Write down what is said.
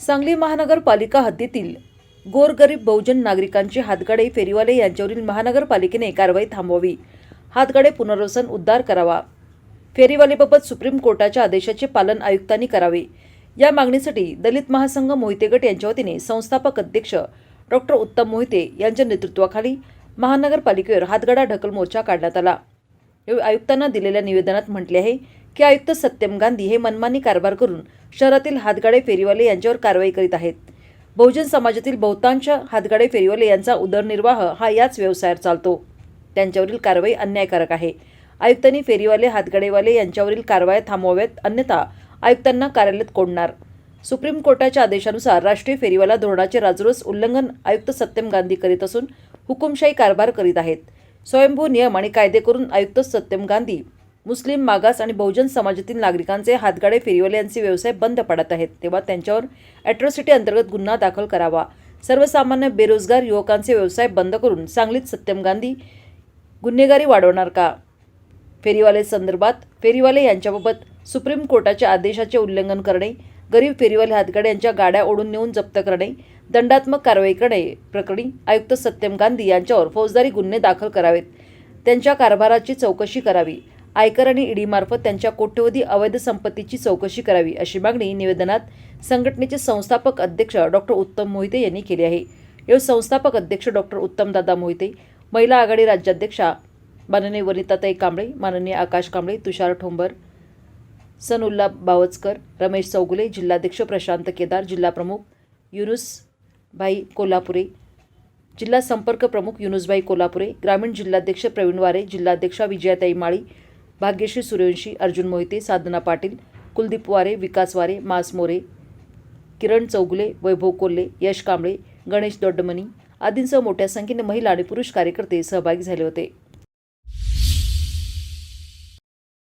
सांगली महानगरपालिका हद्दीतील गोरगरीब बहुजन नागरिकांचे हातगाडे फेरीवाले यांच्यावरील महानगरपालिकेने कारवाई थांबवावी. हातगाडे पुनर्वसन उद्धार करावा. फेरीवालेबाबत सुप्रीम कोर्टाच्या आदेशाचे पालन आयुक्तांनी करावे. या मागणीसाठी दलित महासंघ मोहिते गट यांच्या वतीने संस्थापक अध्यक्ष डॉक्टर उत्तम मोहिते यांच्या नेतृत्वाखाली महानगरपालिकेवर हातगाडा ढकल मोर्चा काढण्यात आला. आयुक्तांना दिलेल्या निवेदनात म्हटले आहे की आयुक्त सत्यम गांधी हे मनमानी कारभार करून शहरातील हातगाडे फेरीवाले यांच्यावर कारवाई करीत आहेत. बहुजन समाजातील बहुतांश हातगाडे फेरीवाले यांचा उदरनिर्वाह हा याच व्यवसायावर चालतो. त्यांच्यावरील कारवाई अन्यायकारक आहे. आयुक्तांनी फेरीवाले हातगाडेवाले यांच्यावरील कारवाया थांबवाव्यात अन्यथा आयुक्तांना कार्यालयात कोंडणार सुप्रीम कोर्टाच्या आदेशानुसार राष्ट्रीय फेरीवाला धोरणाचे राजरोस उल्लंघन आयुक्त सत्यम गांधी करीत असून हुकुमशाही कारभार करीत आहेत. स्वयंभू नियम आणि कायदे करून आयुक्त सत्यम गांधी मुस्लिम मागास आणि बहुजन समाजातील नागरिकांचे हातगाडे फेरीवाले यांचे व्यवसाय बंद पडत आहेत. तेव्हा त्यांच्यावर अॅट्रॉसिटी अंतर्गत गुन्हा दाखल करावा. सर्वसामान्य बेरोजगार युवकांचे व्यवसाय बंद करून सांगलीत सत्यम गांधी गुन्हेगारी वाढवणार का? फेरीवाले संदर्भात फेरीवाले यांच्याबाबत सुप्रीम कोर्टाच्या आदेशाचे उल्लंघन करणे गरीब फेरीवाले हातगाडे यांच्या गाड्या ओढून नेऊन जप्त करणे दंडात्मक कारवाई करणे प्रकरणी आयुक्त सत्यम गांधी यांच्यावर फौजदारी गुन्हे दाखल करावेत. त्यांच्या कारभाराची चौकशी करावी. आयकर आणि ईडीमार्फत त्यांच्या कोट्यवधी अवैध संपत्तीची चौकशी करावी अशी मागणी निवेदनात संघटनेचे संस्थापक अध्यक्ष डॉक्टर उत्तम मोहिते यांनी केली आहे. यावेळी संस्थापक अध्यक्ष डॉक्टर उत्तमदादा मोहिते महिला आघाडी राज्याध्यक्षा माननीय वनिताताई कांबळे माननीय आकाश कांबळे तुषार ठोंबर सनुल्ला बावचकर रमेश चौगुले जिल्हाध्यक्ष प्रशांत केदार जिल्हाप्रमुख युनुसभाई कोल्हापुरे जिल्हा संपर्क प्रमुख युनुसभाई कोल्हापुरे ग्रामीण जिल्हाध्यक्ष प्रवीण वारे जिल्हाध्यक्षा विजयाताई माळी भाग्यश्री सूर्यवंशी अर्जुन मोहिते साधना पाटील कुलदीप वारे विकास वारे मास मोरे किरण चौगुले वैभव कोल्हे यश कांबळे गणेश दोड्डमणी आदींसह मोठ्या संख्येने महिला आणि पुरुष कार्यकर्ते सहभागी झाले होते.